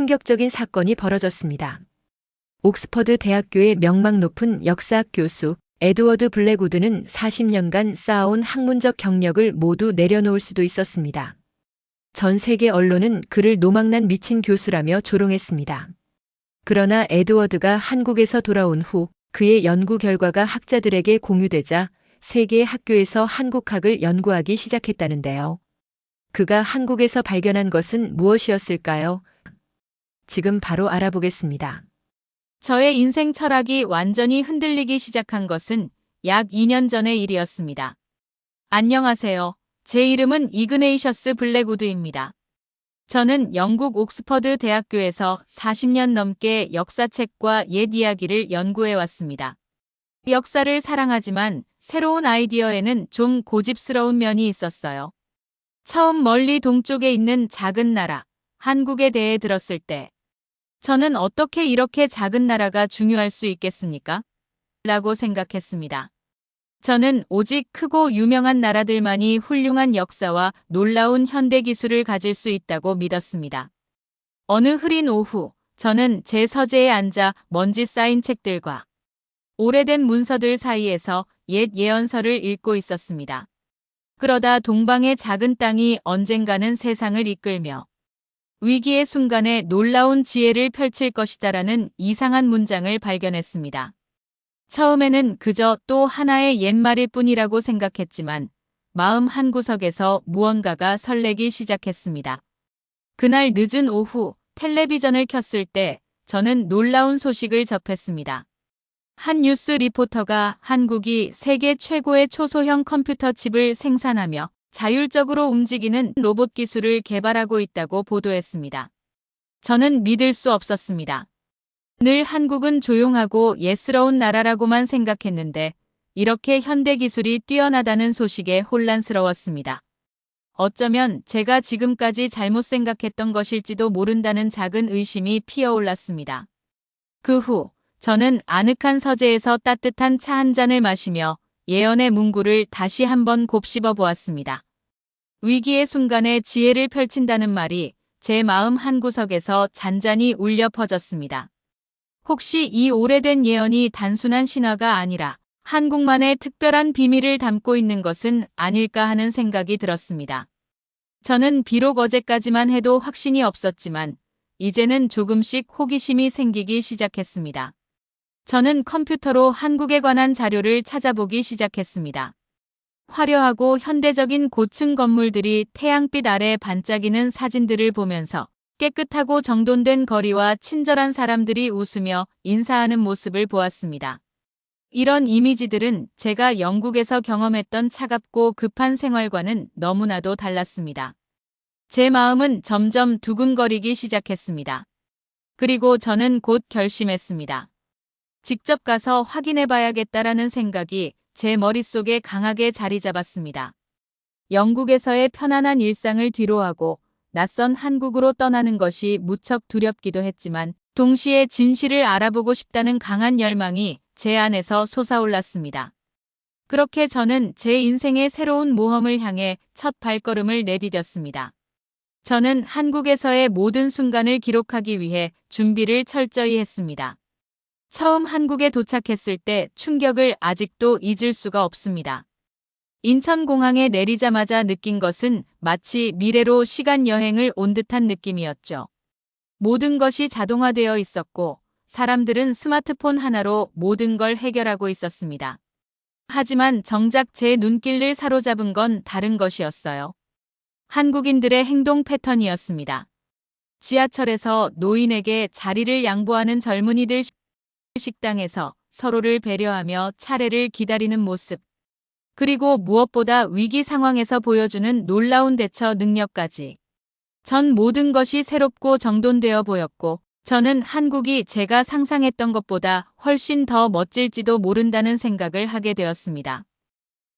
충격적인 사건이 벌어졌습니다. 옥스퍼드 대학교의 명망 높은 역사학 교수 에드워드 블랙우드는 40년간 쌓아온 학문적 경력을 모두 내려놓을 수도 있었습니다. 전 세계 언론은 그를 노망난 미친 교수라며 조롱했습니다. 그러나 에드워드가 한국에서 돌아온 후 그의 연구 결과가 학자들에게 공유되자 세계 학교에서 한국학을 연구하기 시작했다는데요. 그가 한국에서 발견한 것은 무엇이었을까요? 지금 바로 알아보겠습니다. 저의 인생 철학이 완전히 흔들리기 시작한 것은 약 2년 전의 일이었습니다. 안녕하세요. 제 이름은 이그네이셔스 블랙우드입니다. 저는 영국 옥스퍼드 대학교에서 40년 넘게 역사책과 옛 이야기를 연구해 왔습니다. 역사를 사랑하지만 새로운 아이디어에는 좀 고집스러운 면이 있었어요. 처음 멀리 동쪽에 있는 작은 나라, 한국에 대해 들었을 때, 저는 어떻게 이렇게 작은 나라가 중요할 수 있겠습니까? 라고 생각했습니다. 저는 오직 크고 유명한 나라들만이 훌륭한 역사와 놀라운 현대 기술을 가질 수 있다고 믿었습니다. 어느 흐린 오후, 저는 제 서재에 앉아 먼지 쌓인 책들과 오래된 문서들 사이에서 옛 예언서를 읽고 있었습니다. 그러다 동방의 작은 땅이 언젠가는 세상을 이끌며 위기의 순간에 놀라운 지혜를 펼칠 것이다라는 이상한 문장을 발견했습니다. 처음에는 그저 또 하나의 옛말일 뿐이라고 생각했지만 마음 한구석에서 무언가가 설레기 시작했습니다. 그날 늦은 오후 텔레비전을 켰을 때 저는 놀라운 소식을 접했습니다. 한 뉴스 리포터가 한국이 세계 최고의 초소형 컴퓨터 칩을 생산하며 자율적으로 움직이는 로봇 기술을 개발하고 있다고 보도했습니다. 저는 믿을 수 없었습니다. 늘 한국은 조용하고 예스러운 나라라고만 생각했는데 이렇게 현대 기술이 뛰어나다는 소식에 혼란스러웠습니다. 어쩌면 제가 지금까지 잘못 생각했던 것일지도 모른다는 작은 의심이 피어올랐습니다. 그 후 저는 아늑한 서재에서 따뜻한 차 한 잔을 마시며 예언의 문구를 다시 한번 곱씹어 보았습니다. 위기의 순간에 지혜를 펼친다는 말이 제 마음 한구석에서 잔잔히 울려 퍼졌습니다. 혹시 이 오래된 예언이 단순한 신화가 아니라 한국만의 특별한 비밀을 담고 있는 것은 아닐까 하는 생각이 들었습니다. 저는 비록 어제까지만 해도 확신이 없었지만 이제는 조금씩 호기심이 생기기 시작했습니다. 저는 컴퓨터로 한국에 관한 자료를 찾아보기 시작했습니다. 화려하고 현대적인 고층 건물들이 태양빛 아래 반짝이는 사진들을 보면서 깨끗하고 정돈된 거리와 친절한 사람들이 웃으며 인사하는 모습을 보았습니다. 이런 이미지들은 제가 영국에서 경험했던 차갑고 급한 생활과는 너무나도 달랐습니다. 제 마음은 점점 두근거리기 시작했습니다. 그리고 저는 곧 결심했습니다. 직접 가서 확인해 봐야겠다라는 생각이 제 머릿속에 강하게 자리 잡았습니다. 영국에서의 편안한 일상을 뒤로하고 낯선 한국으로 떠나는 것이 무척 두렵기도 했지만 동시에 진실을 알아보고 싶다는 강한 열망이 제 안에서 솟아올랐습니다. 그렇게 저는 제 인생의 새로운 모험을 향해 첫 발걸음을 내디뎠습니다. 저는 한국에서의 모든 순간을 기록하기 위해 준비를 철저히 했습니다. 처음 한국에 도착했을 때 충격을 아직도 잊을 수가 없습니다. 인천공항에 내리자마자 느낀 것은 마치 미래로 시간 여행을 온 듯한 느낌이었죠. 모든 것이 자동화되어 있었고 사람들은 스마트폰 하나로 모든 걸 해결하고 있었습니다. 하지만 정작 제 눈길을 사로잡은 건 다른 것이었어요. 한국인들의 행동 패턴이었습니다. 지하철에서 노인에게 자리를 양보하는 젊은이들 식당에서 서로를 배려하며 차례를 기다리는 모습. 그리고 무엇보다 위기 상황에서 보여주는 놀라운 대처 능력까지. 전 모든 것이 새롭고 정돈되어 보였고, 저는 한국이 제가 상상했던 것보다 훨씬 더 멋질지도 모른다는 생각을 하게 되었습니다.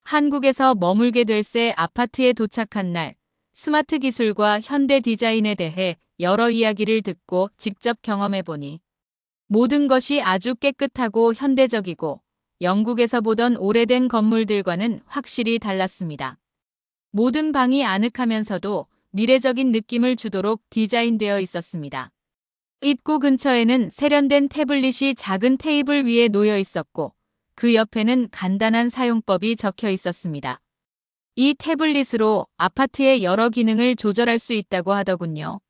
한국에서 머물게 될 새 아파트에 도착한 날, 스마트 기술과 현대 디자인에 대해 여러 이야기를 듣고 직접 경험해 보니, 모든 것이 아주 깨끗하고 현대적이고 영국에서 보던 오래된 건물들과는 확실히 달랐습니다. 모든 방이 아늑하면서도 미래적인 느낌을 주도록 디자인되어 있었습니다. 입구 근처에는 세련된 태블릿이 작은 테이블 위에 놓여 있었고 그 옆에는 간단한 사용법이 적혀 있었습니다. 이 태블릿으로 아파트의 여러 기능을 조절할 수 있다고 하더군요.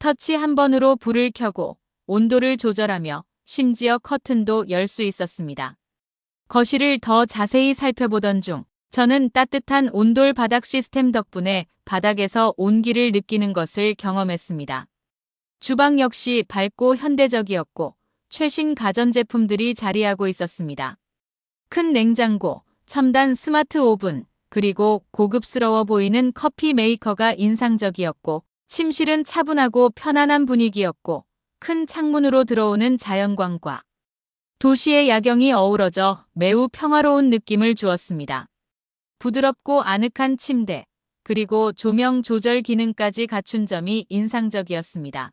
터치 한 번으로 불을 켜고 온도를 조절하며 심지어 커튼도 열 수 있었습니다. 거실을 더 자세히 살펴보던 중 저는 따뜻한 온돌 바닥 시스템 덕분에 바닥에서 온기를 느끼는 것을 경험했습니다. 주방 역시 밝고 현대적이었고 최신 가전제품들이 자리하고 있었습니다. 큰 냉장고, 첨단 스마트 오븐, 그리고 고급스러워 보이는 커피 메이커가 인상적이었고 침실은 차분하고 편안한 분위기였고 큰 창문으로 들어오는 자연광과 도시의 야경이 어우러져 매우 평화로운 느낌을 주었습니다. 부드럽고 아늑한 침대, 그리고 조명 조절 기능까지 갖춘 점이 인상적이었습니다.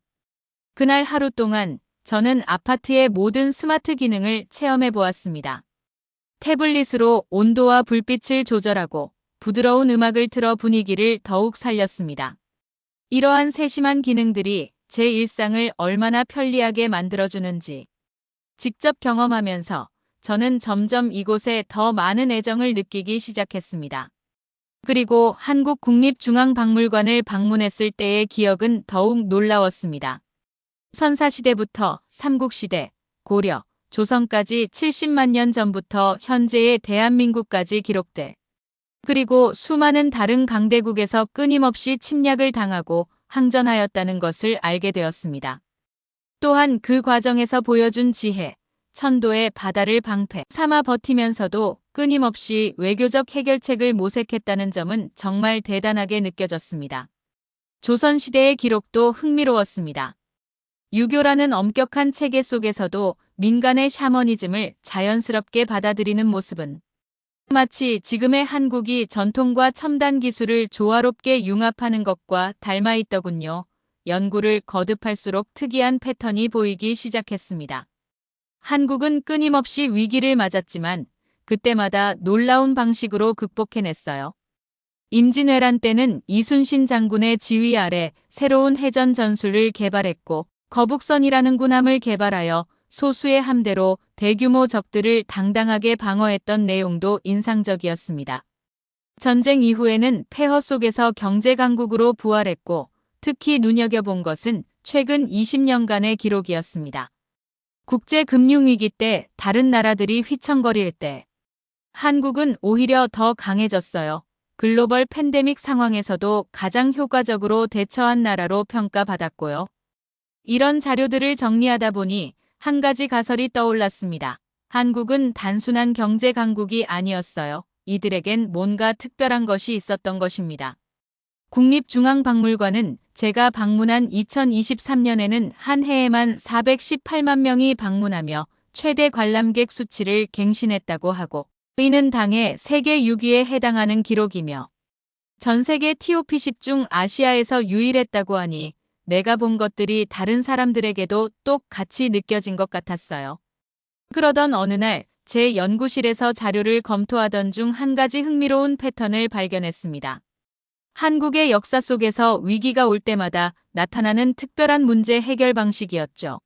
그날 하루 동안 저는 아파트의 모든 스마트 기능을 체험해 보았습니다. 태블릿으로 온도와 불빛을 조절하고 부드러운 음악을 틀어 분위기를 더욱 살렸습니다. 이러한 세심한 기능들이 제 일상을 얼마나 편리하게 만들어주는지 직접 경험하면서 저는 점점 이곳에 더 많은 애정을 느끼기 시작했습니다. 그리고 한국 국립중앙박물관을 방문했을 때의 기억은 더욱 놀라웠습니다. 선사시대부터 삼국시대, 고려, 조선까지 70만 년 전부터 현재의 대한민국까지 기록돼 그리고 수많은 다른 강대국에서 끊임없이 침략을 당하고 항전하였다는 것을 알게 되었습니다. 또한 그 과정에서 보여준 지혜, 천도의 바다를 방패 삼아 버티면서도 끊임없이 외교적 해결책을 모색했다는 점은 정말 대단하게 느껴졌습니다. 조선시대의 기록도 흥미로웠습니다. 유교라는 엄격한 체계 속에서도 민간의 샤머니즘을 자연스럽게 받아들이는 모습은 마치 지금의 한국이 전통과 첨단 기술을 조화롭게 융합하는 것과 닮아 있더군요. 연구를 거듭할수록 특이한 패턴이 보이기 시작했습니다. 한국은 끊임없이 위기를 맞았지만 그때마다 놀라운 방식으로 극복해냈어요. 임진왜란 때는 이순신 장군의 지휘 아래 새로운 해전 전술을 개발했고 거북선이라는 군함을 개발하여 소수의 함대로 대규모 적들을 당당하게 방어했던 내용도 인상적이었습니다. 전쟁 이후에는 폐허 속에서 경제 강국으로 부활했고 특히 눈여겨본 것은 최근 20년간의 기록이었습니다. 국제 금융위기 때 다른 나라들이 휘청거릴 때 한국은 오히려 더 강해졌어요. 글로벌 팬데믹 상황에서도 가장 효과적으로 대처한 나라로 평가받았고요. 이런 자료들을 정리하다 보니 한 가지 가설이 떠올랐습니다. 한국은 단순한 경제 강국이 아니었어요. 이들에겐 뭔가 특별한 것이 있었던 것입니다. 국립중앙박물관은 제가 방문한 2023년에는 한 해에만 418만 명이 방문하며 최대 관람객 수치를 갱신했다고 하고 이는 당해 세계 6위에 해당하는 기록이며 전 세계 TOP10 중 아시아에서 유일했다고 하니 내가 본 것들이 다른 사람들에게도 똑같이 느껴진 것 같았어요. 그러던 어느 날 제 연구실에서 자료를 검토하던 중 한 가지 흥미로운 패턴을 발견했습니다. 한국의 역사 속에서 위기가 올 때마다 나타나는 특별한 문제 해결 방식이었죠.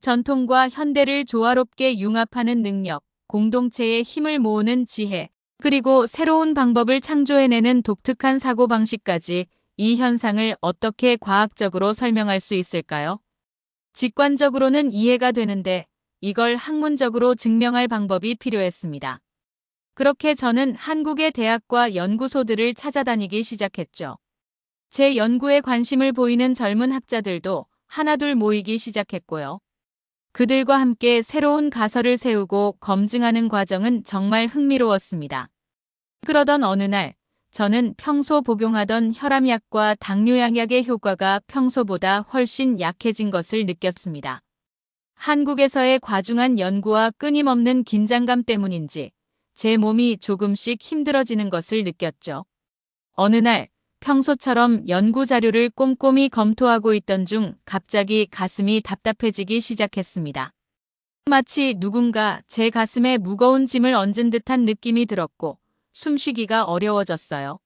전통과 현대를 조화롭게 융합하는 능력, 공동체의 힘을 모으는 지혜, 그리고 새로운 방법을 창조해내는 독특한 사고방식까지 이 현상을 어떻게 과학적으로 설명할 수 있을까요? 직관적으로는 이해가 되는데 이걸 학문적으로 증명할 방법이 필요했습니다. 그렇게 저는 한국의 대학과 연구소들을 찾아다니기 시작했죠. 제 연구에 관심을 보이는 젊은 학자들도 하나둘 모이기 시작했고요. 그들과 함께 새로운 가설을 세우고 검증하는 과정은 정말 흥미로웠습니다. 그러던 어느 날 저는 평소 복용하던 혈압약과 당뇨약약의 효과가 평소보다 훨씬 약해진 것을 느꼈습니다. 한국에서의 과중한 연구와 끊임없는 긴장감 때문인지 제 몸이 조금씩 힘들어지는 것을 느꼈죠. 어느 날 평소처럼 연구 자료를 꼼꼼히 검토하고 있던 중 갑자기 가슴이 답답해지기 시작했습니다. 마치 누군가 제 가슴에 무거운 짐을 얹은 듯한 느낌이 들었고 숨쉬기가 어려워졌어요.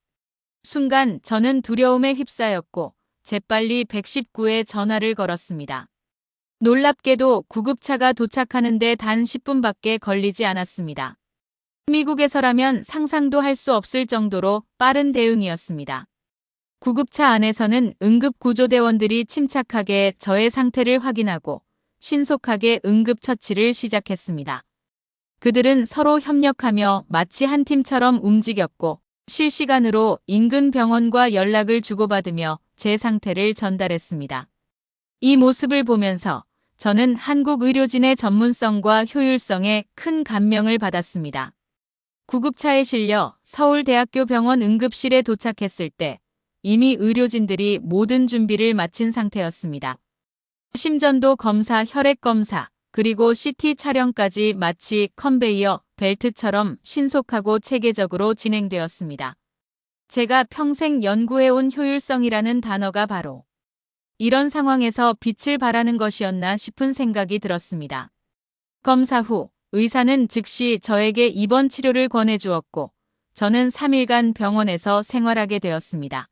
순간 저는 두려움에 휩싸였고 재빨리 119에 전화를 걸었습니다. 놀랍게도 구급차가 도착하는데 단 10분밖에 걸리지 않았습니다. 미국에서라면 상상도 할 수 없을 정도로 빠른 대응이었습니다. 구급차 안에서는 응급구조대원들이 침착하게 저의 상태를 확인하고 신속하게 응급처치를 시작했습니다. 그들은 서로 협력하며 마치 한 팀처럼 움직였고 실시간으로 인근 병원과 연락을 주고받으며 제 상태를 전달했습니다. 이 모습을 보면서 저는 한국 의료진의 전문성과 효율성에 큰 감명을 받았습니다. 구급차에 실려 서울대학교 병원 응급실에 도착했을 때 이미 의료진들이 모든 준비를 마친 상태였습니다. 심전도 검사, 혈액 검사, 그리고 CT 촬영까지 마치 컨베이어 벨트처럼 신속하고 체계적으로 진행되었습니다. 제가 평생 연구해온 효율성이라는 단어가 바로 이런 상황에서 빛을 발하는 것이었나 싶은 생각이 들었습니다. 검사 후 의사는 즉시 저에게 입원 치료를 권해주었고 저는 3일간 병원에서 생활하게 되었습니다.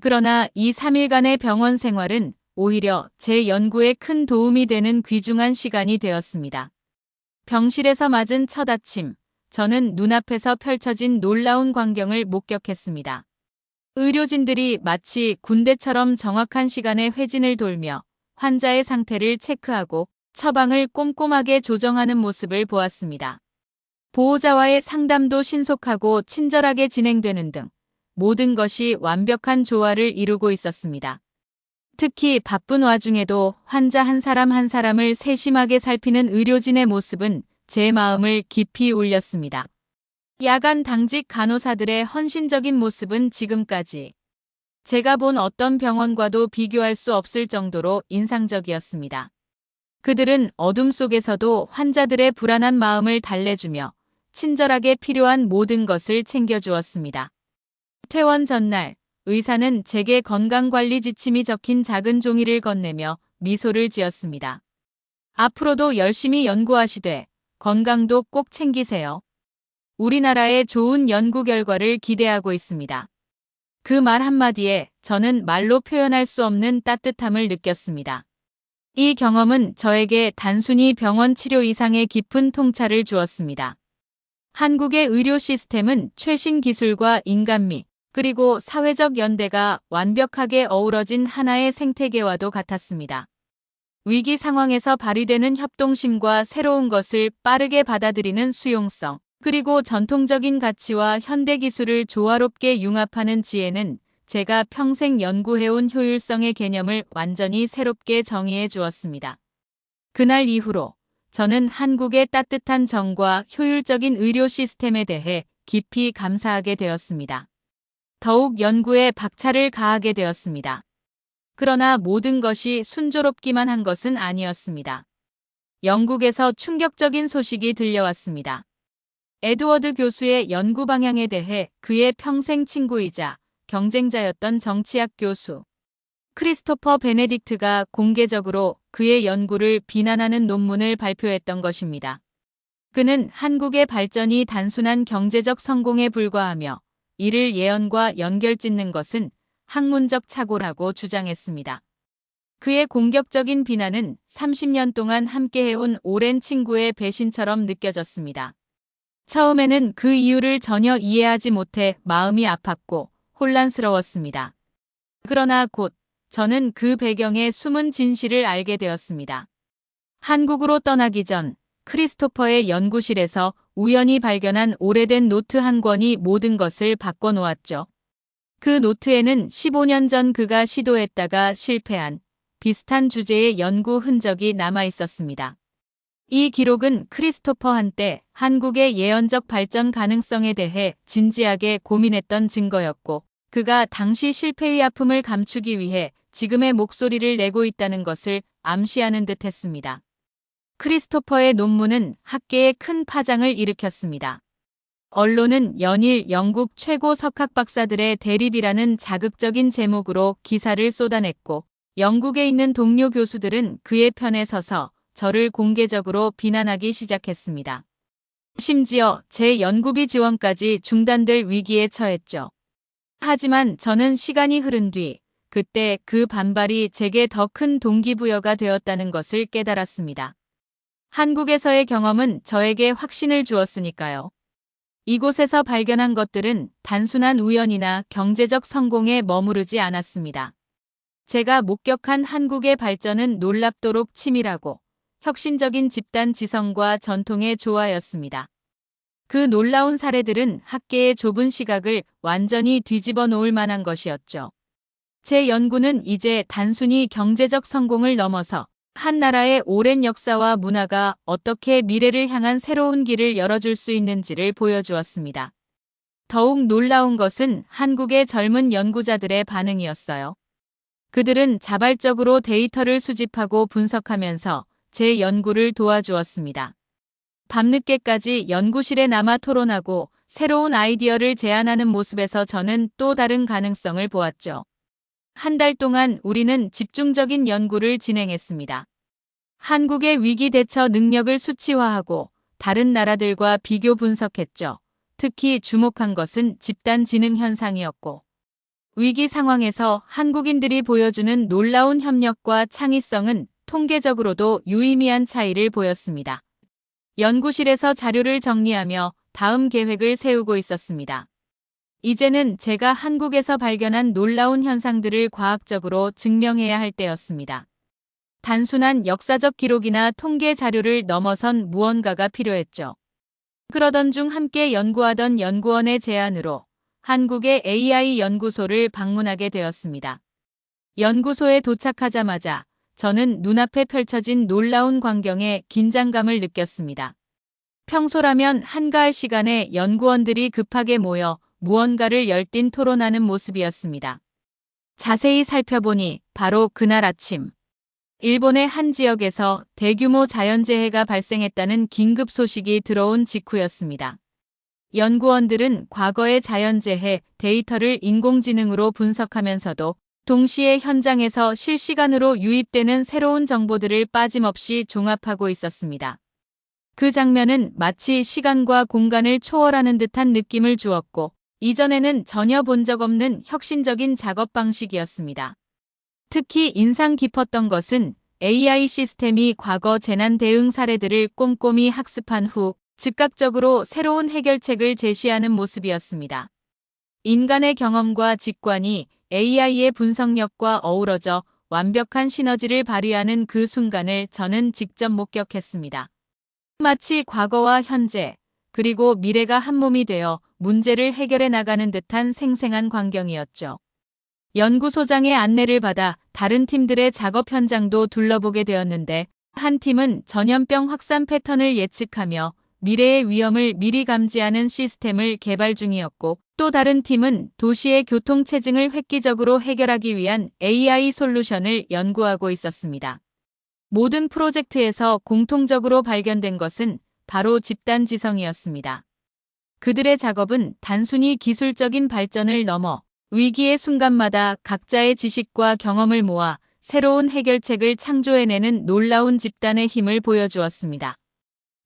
그러나 이 3일간의 병원 생활은 오히려 제 연구에 큰 도움이 되는 귀중한 시간이 되었습니다. 병실에서 맞은 첫 아침, 저는 눈앞에서 펼쳐진 놀라운 광경을 목격했습니다. 의료진들이 마치 군대처럼 정확한 시간에 회진을 돌며 환자의 상태를 체크하고 처방을 꼼꼼하게 조정하는 모습을 보았습니다. 보호자와의 상담도 신속하고 친절하게 진행되는 등 모든 것이 완벽한 조화를 이루고 있었습니다. 특히 바쁜 와중에도 환자 한 사람 한 사람을 세심하게 살피는 의료진의 모습은 제 마음을 깊이 울렸습니다. 야간 당직 간호사들의 헌신적인 모습은 지금까지 제가 본 어떤 병원과도 비교할 수 없을 정도로 인상적이었습니다. 그들은 어둠 속에서도 환자들의 불안한 마음을 달래주며 친절하게 필요한 모든 것을 챙겨주었습니다. 퇴원 전날, 의사는 제게 건강관리 지침이 적힌 작은 종이를 건네며 미소를 지었습니다. 앞으로도 열심히 연구하시되 건강도 꼭 챙기세요. 우리나라의 좋은 연구 결과를 기대하고 있습니다. 그 말 한마디에 저는 말로 표현할 수 없는 따뜻함을 느꼈습니다. 이 경험은 저에게 단순히 병원 치료 이상의 깊은 통찰을 주었습니다. 한국의 의료 시스템은 최신 기술과 인간미, 그리고 사회적 연대가 완벽하게 어우러진 하나의 생태계와도 같았습니다. 위기 상황에서 발휘되는 협동심과 새로운 것을 빠르게 받아들이는 수용성, 그리고 전통적인 가치와 현대 기술을 조화롭게 융합하는 지혜는 제가 평생 연구해온 효율성의 개념을 완전히 새롭게 정의해 주었습니다. 그날 이후로 저는 한국의 따뜻한 정과 효율적인 의료 시스템에 대해 깊이 감사하게 되었습니다. 더욱 연구에 박차를 가하게 되었습니다. 그러나 모든 것이 순조롭기만 한 것은 아니었습니다. 영국에서 충격적인 소식이 들려왔습니다. 에드워드 교수의 연구 방향에 대해 그의 평생 친구이자 경쟁자였던 정치학 교수 크리스토퍼 베네딕트가 공개적으로 그의 연구를 비난하는 논문을 발표했던 것입니다. 그는 한국의 발전이 단순한 경제적 성공에 불과하며 이를 예언과 연결짓는 것은 학문적 착오라고 주장했습니다. 그의 공격적인 비난은 30년 동안 함께해온 오랜 친구의 배신처럼 느껴졌습니다. 처음에는 그 이유를 전혀 이해하지 못해 마음이 아팠고 혼란스러웠습니다. 그러나 곧 저는 그 배경의 숨은 진실을 알게 되었습니다. 한국으로 떠나기 전 크리스토퍼의 연구실에서 우연히 발견한 오래된 노트 한 권이 모든 것을 바꿔놓았죠. 그 노트에는 15년 전 그가 시도했다가 실패한 비슷한 주제의 연구 흔적이 남아 있었습니다. 이 기록은 크리스토퍼 한때 한국의 예언적 발전 가능성에 대해 진지하게 고민했던 증거였고 그가 당시 실패의 아픔을 감추기 위해 지금의 목소리를 내고 있다는 것을 암시하는 듯 했습니다. 크리스토퍼의 논문은 학계에 큰 파장을 일으켰습니다. 언론은 연일 영국 최고 석학 박사들의 대립이라는 자극적인 제목으로 기사를 쏟아냈고 영국에 있는 동료 교수들은 그의 편에 서서 저를 공개적으로 비난하기 시작했습니다. 심지어 제 연구비 지원까지 중단될 위기에 처했죠. 하지만 저는 시간이 흐른 뒤 그때 그 반발이 제게 더 큰 동기부여가 되었다는 것을 깨달았습니다. 한국에서의 경험은 저에게 확신을 주었으니까요. 이곳에서 발견한 것들은 단순한 우연이나 경제적 성공에 머무르지 않았습니다. 제가 목격한 한국의 발전은 놀랍도록 치밀하고 혁신적인 집단 지성과 전통의 조화였습니다. 그 놀라운 사례들은 학계의 좁은 시각을 완전히 뒤집어 놓을 만한 것이었죠. 제 연구는 이제 단순히 경제적 성공을 넘어서 한 나라의 오랜 역사와 문화가 어떻게 미래를 향한 새로운 길을 열어줄 수 있는지를 보여주었습니다. 더욱 놀라운 것은 한국의 젊은 연구자들의 반응이었어요. 그들은 자발적으로 데이터를 수집하고 분석하면서 제 연구를 도와주었습니다. 밤늦게까지 연구실에 남아 토론하고 새로운 아이디어를 제안하는 모습에서 저는 또 다른 가능성을 보았죠. 한 달 동안 우리는 집중적인 연구를 진행했습니다. 한국의 위기 대처 능력을 수치화하고 다른 나라들과 비교 분석했죠. 특히 주목한 것은 집단 지능 현상이었고, 위기 상황에서 한국인들이 보여주는 놀라운 협력과 창의성은 통계적으로도 유의미한 차이를 보였습니다. 연구실에서 자료를 정리하며 다음 계획을 세우고 있었습니다. 이제는 제가 한국에서 발견한 놀라운 현상들을 과학적으로 증명해야 할 때였습니다. 단순한 역사적 기록이나 통계 자료를 넘어선 무언가가 필요했죠. 그러던 중 함께 연구하던 연구원의 제안으로 한국의 AI 연구소를 방문하게 되었습니다. 연구소에 도착하자마자 저는 눈앞에 펼쳐진 놀라운 광경에 긴장감을 느꼈습니다. 평소라면 한가할 시간에 연구원들이 급하게 모여 무언가를 열띤 토론하는 모습이었습니다. 자세히 살펴보니 바로 그날 아침 일본의 한 지역에서 대규모 자연재해가 발생했다는 긴급 소식이 들어온 직후였습니다. 연구원들은 과거의 자연재해 데이터를 인공지능으로 분석하면서도 동시에 현장에서 실시간으로 유입되는 새로운 정보들을 빠짐없이 종합하고 있었습니다. 그 장면은 마치 시간과 공간을 초월하는 듯한 느낌을 주었고, 이전에는 전혀 본 적 없는 혁신적인 작업 방식이었습니다. 특히 인상 깊었던 것은 AI 시스템이 과거 재난 대응 사례들을 꼼꼼히 학습한 후 즉각적으로 새로운 해결책을 제시하는 모습이었습니다. 인간의 경험과 직관이 AI의 분석력과 어우러져 완벽한 시너지를 발휘하는 그 순간을 저는 직접 목격했습니다. 마치 과거와 현재, 그리고 미래가 한 몸이 되어 문제를 해결해 나가는 듯한 생생한 광경이었죠. 연구소장의 안내를 받아 다른 팀들의 작업 현장도 둘러보게 되었는데 한 팀은 전염병 확산 패턴을 예측하며 미래의 위험을 미리 감지하는 시스템을 개발 중이었고 또 다른 팀은 도시의 교통 체증을 획기적으로 해결하기 위한 AI 솔루션을 연구하고 있었습니다. 모든 프로젝트에서 공통적으로 발견된 것은 바로 집단 지성이었습니다. 그들의 작업은 단순히 기술적인 발전을 넘어 위기의 순간마다 각자의 지식과 경험을 모아 새로운 해결책을 창조해내는 놀라운 집단의 힘을 보여주었습니다.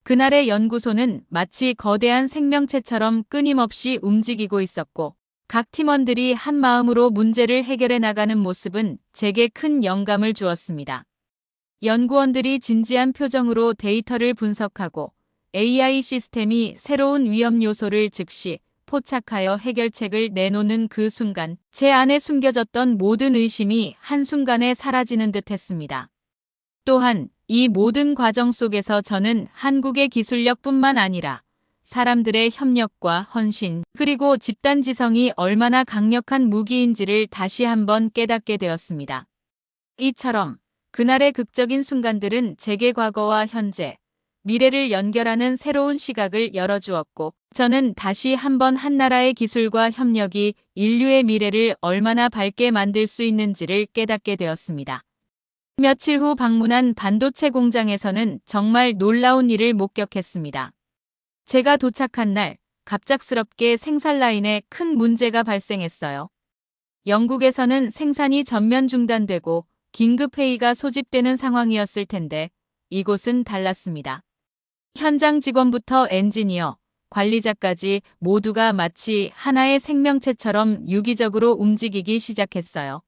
그날의 연구소는 마치 거대한 생명체처럼 끊임없이 움직이고 있었고, 각 팀원들이 한 마음으로 문제를 해결해 나가는 모습은 제게 큰 영감을 주었습니다. 연구원들이 진지한 표정으로 데이터를 분석하고 AI 시스템이 새로운 위험 요소를 즉시 포착하여 해결책을 내놓는 그 순간 제 안에 숨겨졌던 모든 의심이 한순간에 사라지는 듯 했습니다. 또한 이 모든 과정 속에서 저는 한국의 기술력뿐만 아니라 사람들의 협력과 헌신, 그리고 집단 지성이 얼마나 강력한 무기인지를 다시 한번 깨닫게 되었습니다. 이처럼 그날의 극적인 순간들은 제게 과거와 현재, 미래를 연결하는 새로운 시각을 열어주었고, 저는 다시 한번 한 나라의 기술과 협력이 인류의 미래를 얼마나 밝게 만들 수 있는지를 깨닫게 되었습니다. 며칠 후 방문한 반도체 공장에서는 정말 놀라운 일을 목격했습니다. 제가 도착한 날, 갑작스럽게 생산 라인에 큰 문제가 발생했어요. 영국에서는 생산이 전면 중단되고 긴급 회의가 소집되는 상황이었을 텐데 이곳은 달랐습니다. 현장 직원부터 엔지니어, 관리자까지 모두가 마치 하나의 생명체처럼 유기적으로 움직이기 시작했어요.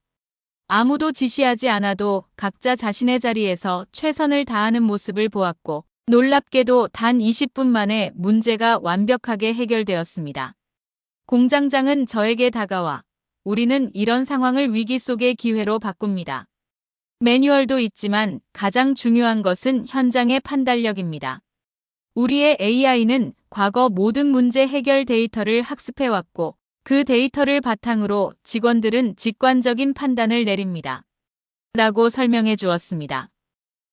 아무도 지시하지 않아도 각자 자신의 자리에서 최선을 다하는 모습을 보았고 놀랍게도 단 20분 만에 문제가 완벽하게 해결되었습니다. 공장장은 저에게 다가와 우리는 이런 상황을 위기 속의 기회로 바꿉니다. 매뉴얼도 있지만 가장 중요한 것은 현장의 판단력입니다. 우리의 AI는 과거 모든 문제 해결 데이터를 학습해왔고 그 데이터를 바탕으로 직원들은 직관적인 판단을 내립니다. 라고 설명해 주었습니다.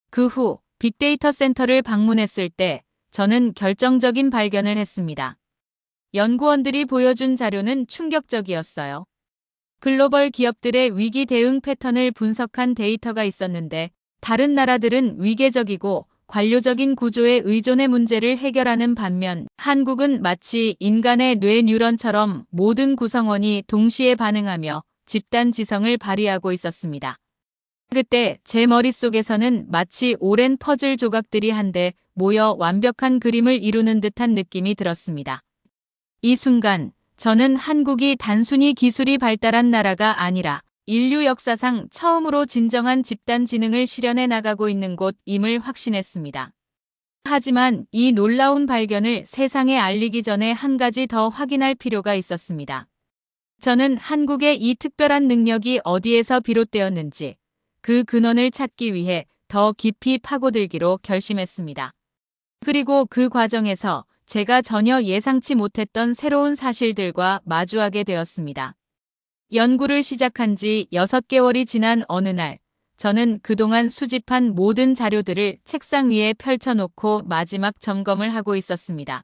그 후 빅데이터 센터를 방문했을 때 저는 결정적인 발견을 했습니다. 연구원들이 보여준 자료는 충격적이었어요. 글로벌 기업들의 위기 대응 패턴을 분석한 데이터가 있었는데 다른 나라들은 위계적이고 관료적인 구조의 의존의 문제를 해결하는 반면 한국은 마치 인간의 뇌 뉴런처럼 모든 구성원이 동시에 반응하며 집단 지성을 발휘하고 있었습니다. 그때 제 머릿속에서는 마치 오랜 퍼즐 조각들이 한데 모여 완벽한 그림을 이루는 듯한 느낌이 들었습니다. 이 순간 저는 한국이 단순히 기술이 발달한 나라가 아니라 인류 역사상 처음으로 진정한 집단 지능을 실현해 나가고 있는 곳임을 확신했습니다. 하지만 이 놀라운 발견을 세상에 알리기 전에 한 가지 더 확인할 필요가 있었습니다. 저는 한국의 이 특별한 능력이 어디에서 비롯되었는지 그 근원을 찾기 위해 더 깊이 파고들기로 결심했습니다. 그리고 그 과정에서 제가 전혀 예상치 못했던 새로운 사실들과 마주하게 되었습니다. 연구를 시작한 지 6개월이 지난 어느 날, 저는 그동안 수집한 모든 자료들을 책상 위에 펼쳐놓고 마지막 점검을 하고 있었습니다.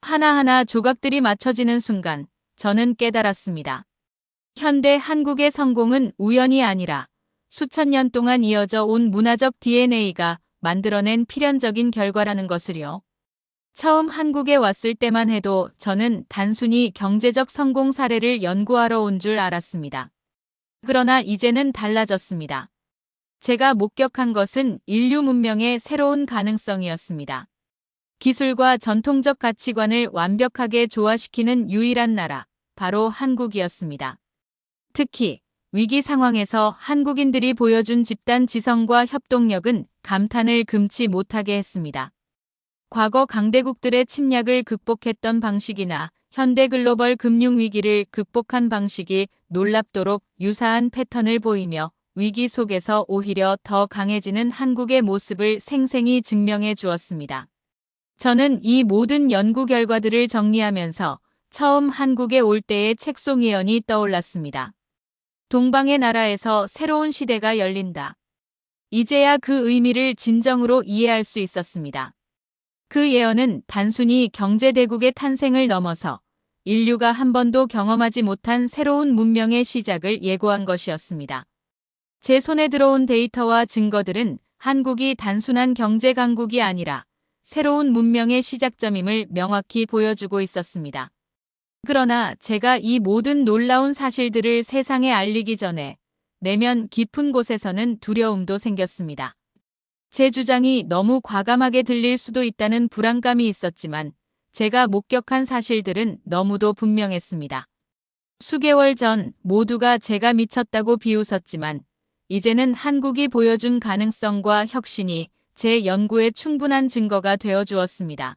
하나하나 조각들이 맞춰지는 순간, 저는 깨달았습니다. 현대 한국의 성공은 우연이 아니라 수천 년 동안 이어져 온 문화적 DNA가 만들어낸 필연적인 결과라는 것을요. 처음 한국에 왔을 때만 해도 저는 단순히 경제적 성공 사례를 연구하러 온 줄 알았습니다. 그러나 이제는 달라졌습니다. 제가 목격한 것은 인류 문명의 새로운 가능성이었습니다. 기술과 전통적 가치관을 완벽하게 조화시키는 유일한 나라, 바로 한국이었습니다. 특히 위기 상황에서 한국인들이 보여준 집단 지성과 협동력은 감탄을 금치 못하게 했습니다. 과거 강대국들의 침략을 극복했던 방식이나 현대 글로벌 금융 위기를 극복한 방식이 놀랍도록 유사한 패턴을 보이며 위기 속에서 오히려 더 강해지는 한국의 모습을 생생히 증명해 주었습니다. 저는 이 모든 연구 결과들을 정리하면서 처음 한국에 올 때의 책송 예언이 떠올랐습니다. 동방의 나라에서 새로운 시대가 열린다. 이제야 그 의미를 진정으로 이해할 수 있었습니다. 그 예언은 단순히 경제대국의 탄생을 넘어서 인류가 한 번도 경험하지 못한 새로운 문명의 시작을 예고한 것이었습니다. 제 손에 들어온 데이터와 증거들은 한국이 단순한 경제 강국이 아니라 새로운 문명의 시작점임을 명확히 보여주고 있었습니다. 그러나 제가 이 모든 놀라운 사실들을 세상에 알리기 전에 내면 깊은 곳에서는 두려움도 생겼습니다. 제 주장이 너무 과감하게 들릴 수도 있다는 불안감이 있었지만 제가 목격한 사실들은 너무도 분명했습니다. 수개월 전 모두가 제가 미쳤다고 비웃었지만 이제는 한국이 보여준 가능성과 혁신이 제 연구에 충분한 증거가 되어 주었습니다.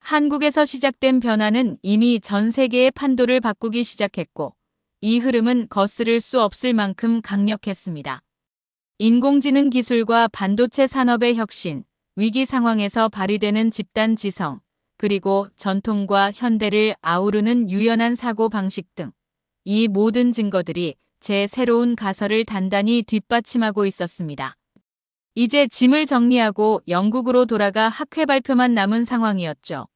한국에서 시작된 변화는 이미 전 세계의 판도를 바꾸기 시작했고 이 흐름은 거스를 수 없을 만큼 강력했습니다. 인공지능 기술과 반도체 산업의 혁신, 위기 상황에서 발휘되는 집단 지성, 그리고 전통과 현대를 아우르는 유연한 사고 방식 등 이 모든 증거들이 제 새로운 가설을 단단히 뒷받침하고 있었습니다. 이제 짐을 정리하고 영국으로 돌아가 학회 발표만 남은 상황이었죠.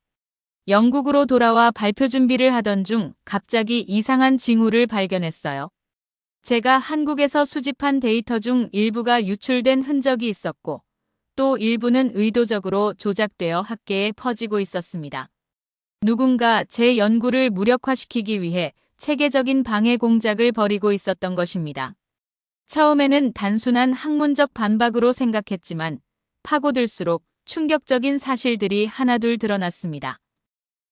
영국으로 돌아와 발표 준비를 하던 중 갑자기 이상한 징후를 발견했어요. 제가 한국에서 수집한 데이터 중 일부가 유출된 흔적이 있었고 또 일부는 의도적으로 조작되어 학계에 퍼지고 있었습니다. 누군가 제 연구를 무력화시키기 위해 체계적인 방해 공작을 벌이고 있었던 것입니다. 처음에는 단순한 학문적 반박으로 생각했지만 파고들수록 충격적인 사실들이 하나둘 드러났습니다.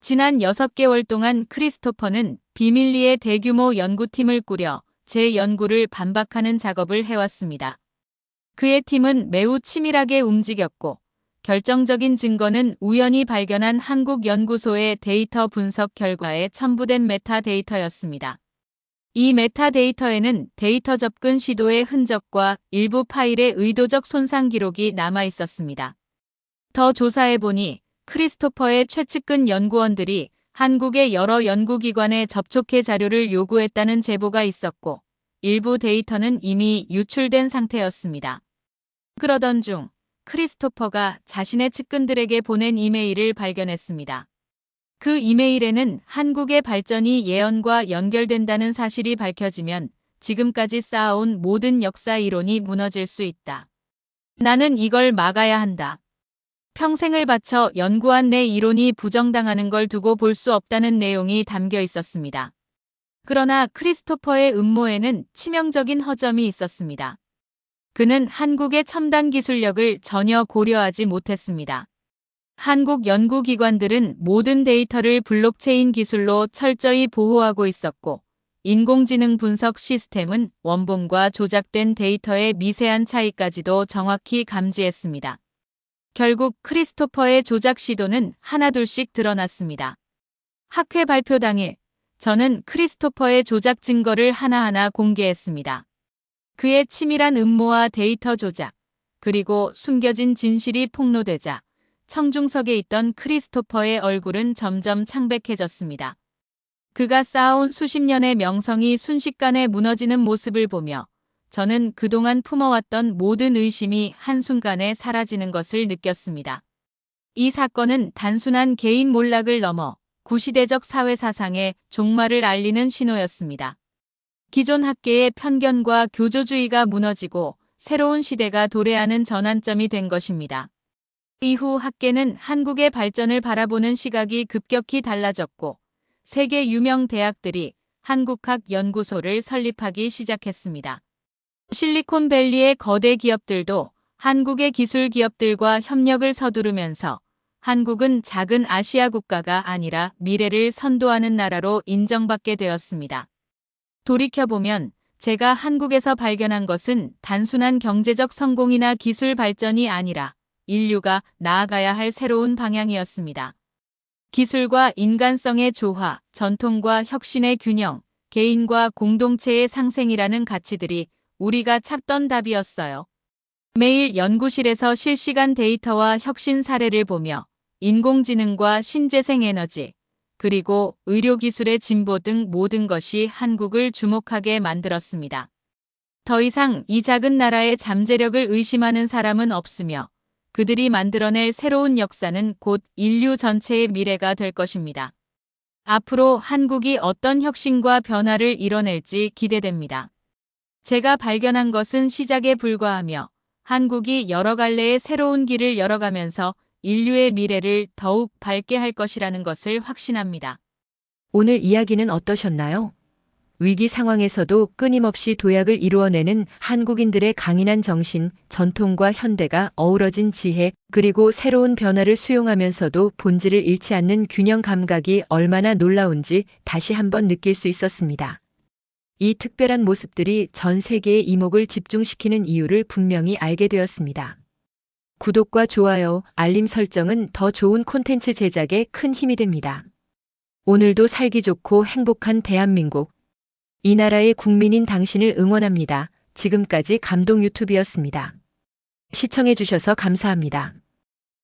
지난 6개월 동안 크리스토퍼는 비밀리에 대규모 연구팀을 꾸려 제 연구를 반박하는 작업을 해왔습니다. 그의 팀은 매우 치밀하게 움직였고 결정적인 증거는 우연히 발견한 한국연구소의 데이터 분석 결과에 첨부된 메타데이터였습니다. 이 메타데이터에는 데이터 접근 시도의 흔적과 일부 파일의 의도적 손상 기록이 남아 있었습니다. 더 조사해보니 크리스토퍼의 최측근 연구원들이 한국의 여러 연구기관에 접촉해 자료를 요구했다는 제보가 있었고 일부 데이터는 이미 유출된 상태였습니다. 그러던 중 크리스토퍼가 자신의 측근들에게 보낸 이메일을 발견했습니다. 그 이메일에는 한국의 발전이 예언과 연결된다는 사실이 밝혀지면 지금까지 쌓아온 모든 역사 이론이 무너질 수 있다. 나는 이걸 막아야 한다. 평생을 바쳐 연구한 내 이론이 부정당하는 걸 두고 볼 수 없다는 내용이 담겨 있었습니다. 그러나 크리스토퍼의 음모에는 치명적인 허점이 있었습니다. 그는 한국의 첨단 기술력을 전혀 고려하지 못했습니다. 한국 연구기관들은 모든 데이터를 블록체인 기술로 철저히 보호하고 있었고, 인공지능 분석 시스템은 원본과 조작된 데이터의 미세한 차이까지도 정확히 감지했습니다. 결국 크리스토퍼의 조작 시도는 하나둘씩 드러났습니다. 학회 발표 당일, 저는 크리스토퍼의 조작 증거를 하나하나 공개했습니다. 그의 치밀한 음모와 데이터 조작, 그리고 숨겨진 진실이 폭로되자 청중석에 있던 크리스토퍼의 얼굴은 점점 창백해졌습니다. 그가 쌓아온 수십 년의 명성이 순식간에 무너지는 모습을 보며 저는 그동안 품어왔던 모든 의심이 한순간에 사라지는 것을 느꼈습니다. 이 사건은 단순한 개인 몰락을 넘어 구시대적 사회 사상의 종말을 알리는 신호였습니다. 기존 학계의 편견과 교조주의가 무너지고 새로운 시대가 도래하는 전환점이 된 것입니다. 이후 학계는 한국의 발전을 바라보는 시각이 급격히 달라졌고 세계 유명 대학들이 한국학 연구소를 설립하기 시작했습니다. 실리콘밸리의 거대 기업들도 한국의 기술 기업들과 협력을 서두르면서 한국은 작은 아시아 국가가 아니라 미래를 선도하는 나라로 인정받게 되었습니다. 돌이켜보면 제가 한국에서 발견한 것은 단순한 경제적 성공이나 기술 발전이 아니라 인류가 나아가야 할 새로운 방향이었습니다. 기술과 인간성의 조화, 전통과 혁신의 균형, 개인과 공동체의 상생이라는 가치들이 우리가 찾던 답이었어요. 매일 연구실에서 실시간 데이터와 혁신 사례를 보며 인공지능과 신재생 에너지, 그리고 의료기술의 진보 등 모든 것이 한국을 주목하게 만들었습니다. 더 이상 이 작은 나라의 잠재력을 의심하는 사람은 없으며 그들이 만들어낼 새로운 역사는 곧 인류 전체의 미래가 될 것입니다. 앞으로 한국이 어떤 혁신과 변화를 이뤄낼지 기대됩니다. 제가 발견한 것은 시작에 불과하며 한국이 여러 갈래의 새로운 길을 열어가면서 인류의 미래를 더욱 밝게 할 것이라는 것을 확신합니다. 오늘 이야기는 어떠셨나요? 위기 상황에서도 끊임없이 도약을 이루어내는 한국인들의 강인한 정신, 전통과 현대가 어우러진 지혜, 그리고 새로운 변화를 수용하면서도 본질을 잃지 않는 균형 감각이 얼마나 놀라운지 다시 한번 느낄 수 있었습니다. 이 특별한 모습들이 전 세계의 이목을 집중시키는 이유를 분명히 알게 되었습니다. 구독과 좋아요, 알림 설정은 더 좋은 콘텐츠 제작에 큰 힘이 됩니다. 오늘도 살기 좋고 행복한 대한민국. 이 나라의 국민인 당신을 응원합니다. 지금까지 감동 유튜브였습니다. 시청해주셔서 감사합니다.